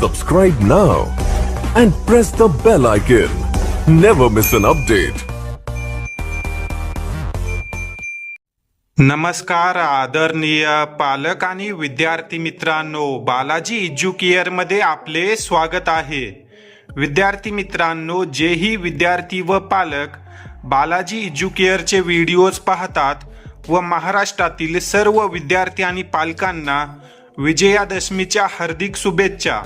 Subscribe now and press the bell icon. Never miss an update. नमस्कार आदरणीय पालक आणि विद्यार्थी मित्रांनो बालाजी एज्युकेअरमध्ये आपले स्वागत आहे विद्यार्थी मित्रांनो जेही विद्यार्थी व पालक बालाजी एज्युकेअरचे व्हिडिओज पाहतात व महाराष्ट्रातील सर्व विद्यार्थी आणि पालकांना विजयादशमीच्या हार्दिक शुभेच्छा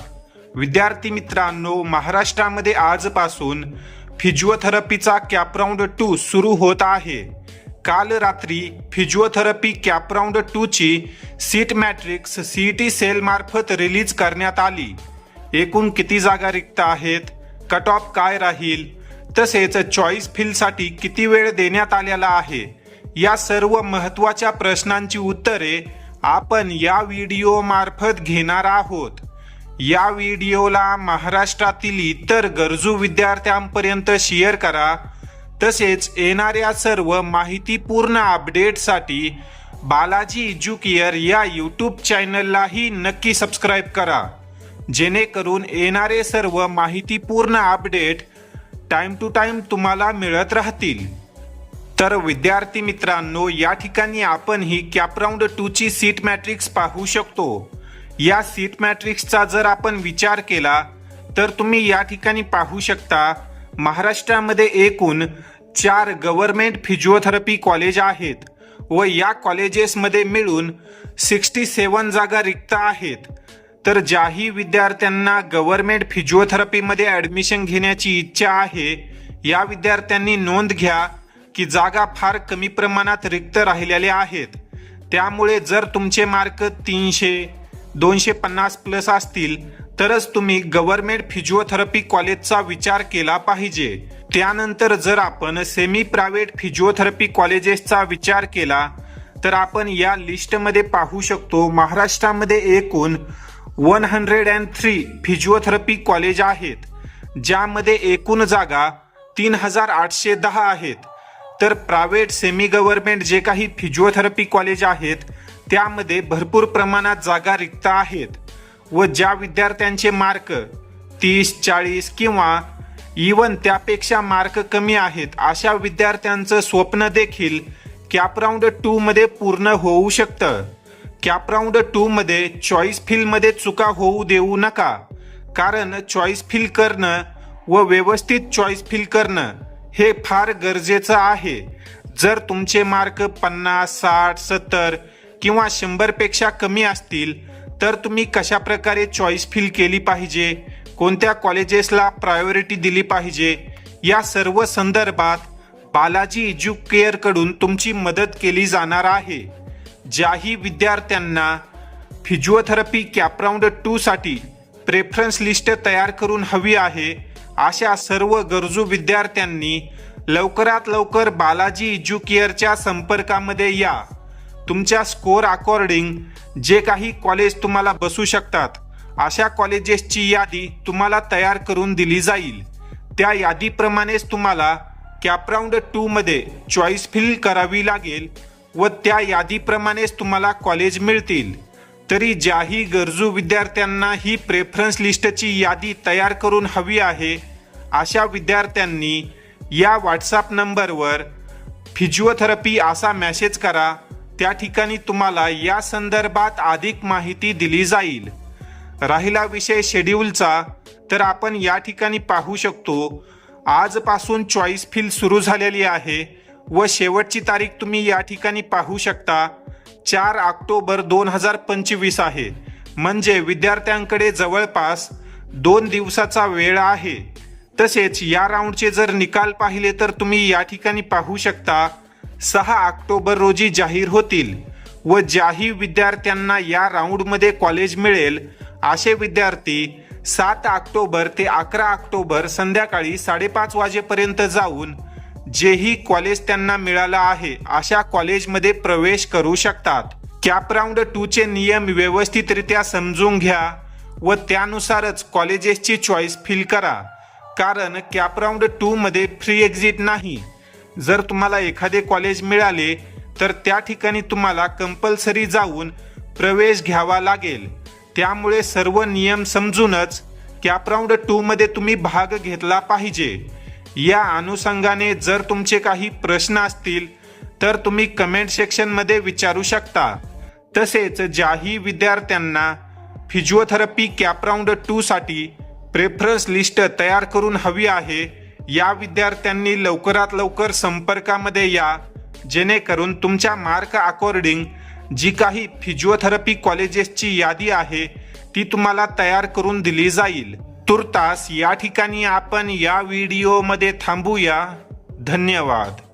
विद्यार्थी मित्रांनो महाराष्ट्रामध्ये आजपासून फिजिओथेरपीचा कॅपराऊंड टू सुरू होत आहे. काल रात्री फिजिओथेरपी कॅपराऊंड टूची सीट मॅट्रिक्स सी टी सेलमार्फत रिलीज करण्यात आली. एकूण किती जागा रिक्त आहेत? कट ऑफ काय राहील? तसेच चॉईस फिलसाठी किती वेळ देण्यात आलेला आहे? या सर्व महत्त्वाच्या प्रश्नांची उत्तरे आपण या व्हिडिओमार्फत घेणार आहोत. या व्हिडिओला महाराष्ट्रातील इतर गरजू विद्यार्थ्यांपर्यंत शेअर करा. तसेच येणाऱ्या सर्व माहितीपूर्ण अपडेटसाठी बालाजी इज्युकिअर या यूट्यूब चॅनललाही नक्की सबस्क्राईब करा. जेणेकरून येणारे सर्व माहितीपूर्ण अपडेट टाईम टू टाईम तुम्हाला मिळत राहतील. तर विद्यार्थी मित्रांनो या ठिकाणी आपण ही कॅपराऊंड टूची सीट मॅट्रिक्स पाहू शकतो. या सीट मॅट्रिक्सचा जर आपण विचार केला तर तुम्ही या ठिकाणी पाहू शकता महाराष्ट्रामध्ये एकूण चार गव्हर्नमेंट फिजिओथेरपी कॉलेज आहेत व या कॉलेजेसमध्ये मिळून सिक्स्टी सेवन जागा रिक्त आहेत. तर ज्याही विद्यार्थ्यांना गव्हर्नमेंट फिजिओथेरपीमध्ये ॲडमिशन घेण्याची इच्छा आहे या विद्यार्थ्यांनी नोंद घ्या की जागा फार कमी प्रमाणात रिक्त राहिलेल्या आहेत. त्यामुळे जर तुमचे मार्क तीनशे दोनशे पन्नास प्लस असतील तरच तुम्ही गव्हर्नमेंट फिजिओथेरपी कॉलेजचा विचार केला पाहिजे. त्यानंतर जर आपण सेमी प्रायव्हेट फिजिओथेरपी कॉलेजेसचा विचार केला तर आपण या लिस्टमध्ये पाहू शकतो महाराष्ट्रामध्ये एकूण one hundred and three physiotherapy college आहेत ज्यामध्ये एकूण जागा तीन हजार आठशे दहा आहेत. तर प्रायव्हेट सेमी गव्हर्नमेंट जे काही फिजिओथेरपी कॉलेज आहेत त्यामध्ये भरपूर प्रमाणात जागा रिक्त आहेत व ज्या विद्यार्थ्यांचे मार्क तीस चाळीस किंवा इवन त्यापेक्षा मार्क कमी आहेत अशा विद्यार्थ्यांचं स्वप्न देखील कॅपराऊंड टूमध्ये पूर्ण होऊ शकतं. कॅपराऊंड टूमध्ये चॉईस फिलमध्ये चुका होऊ देऊ नका. कारण चॉईस फिल करणं व व्यवस्थित चॉईस फिल करणं हे फार गरजेचं आहे. जर तुमचे मार्क पन्नास साठ सत्तर किंवा शंभरपेक्षा कमी असतील तर तुम्ही कशा प्रकारे चॉईस फिल केली पाहिजे? कोणत्या कॉलेजेसला प्रायोरिटी दिली पाहिजे? या सर्व संदर्भात बालाजी एज्युकेअरकडून तुमची मदत केली जाणार आहे. ज्याही विद्यार्थ्यांना फिजिओथेरपी कॅपराऊंड टूसाठी प्रेफरन्स लिस्ट तयार करून हवी आहे अशा सर्व गरजू विद्यार्थ्यांनी लवकरात लवकर बालाजी एज्युकेअरच्या संपर्कामध्ये या. तुमच्या स्कोअर अकॉर्डिंग जे काही कॉलेज तुम्हाला बसू शकतात अशा कॉलेजेसची यादी तुम्हाला तयार करून दिली जाईल. त्या यादीप्रमाणेच तुम्हाला कॅपराऊंड टूमध्ये चॉईस फिल करावी लागेल व त्या यादीप्रमाणेच तुम्हाला कॉलेज मिळतील. तरी ज्याही गरजू विद्यार्थ्यांना ही प्रेफरन्स लिस्टची यादी तयार करून हवी आहे अशा विद्यार्थ्यांनी या व्हॉट्सअप नंबरवर फिजिओथेरपी असा मॅसेज करा त्या ठिकाणी तुम्हाला या संदर्भात अधिक माहिती दिली जाईल. राहिला विषय शेड्यूलचा तर आपण या ठिकाणी पाहू शकतो आजपासून चॉईस फील सुरू झालेली आहे व शेवटची तारीख तुम्ही या ठिकाणी पाहू शकता चार ऑक्टोबर दोन हजार पंचवीस आहे. म्हणजे विद्यार्थ्यांकडे जवळपास दोन दिवसाचा वेळ आहे. तसेच या राऊंडचे जर निकाल पाहिले तर तुम्ही या ठिकाणी पाहू शकता सहा ऑक्टोबर रोजी जाहीर होतील व ज्याही विद्यार्थ्यांना या राऊंडमध्ये कॉलेज मिळेल असे विद्यार्थी सात ऑक्टोबर ते अकरा ऑक्टोबर संध्याकाळी साडेपाच वाजेपर्यंत जाऊन जेही कॉलेज त्यांना मिळालं आहे अशा कॉलेजमध्ये प्रवेश करू शकतात. कॅपराऊंड टूचे नियम व्यवस्थितरित्या समजून घ्या व त्यानुसारच कॉलेजेसची चॉईस फिल करा कारण कॅपराऊंड टूमध्ये फ्री एक्झिट नाही. जर तुम्हाला एखादे कॉलेज मिळाले तर त्या ठिकाणी तुम्हाला कंपल्सरी जाऊन प्रवेश घ्यावा लागेल. त्यामुळे सर्व नियम समजूनच कॅपराऊंड टूमध्ये तुम्ही भाग घेतला पाहिजे. या अनुषंगाने जर तुमचे काही प्रश्न असतील तर तुम्ही कमेंट सेक्शनमध्ये विचारू शकता. तसेच ज्याही विद्यार्थ्यांना फिजिओथेरपी कॅपराऊंड टूसाठी प्रेफरन्स लिस्ट तयार करून हवी आहे या विद्यार्थ्यांनी लवकरात लवकर संपर्कामध्ये या जेणेकरून तुमच्या मार्क अकॉर्डिंग जी काही फिजिओथेरपी कॉलेजेसची यादी आहे ती तुम्हाला तयार करून दिली जाईल. तुर्तास या ठिकाणी आपण या व्हिडिओमध्ये थांबूया. धन्यवाद.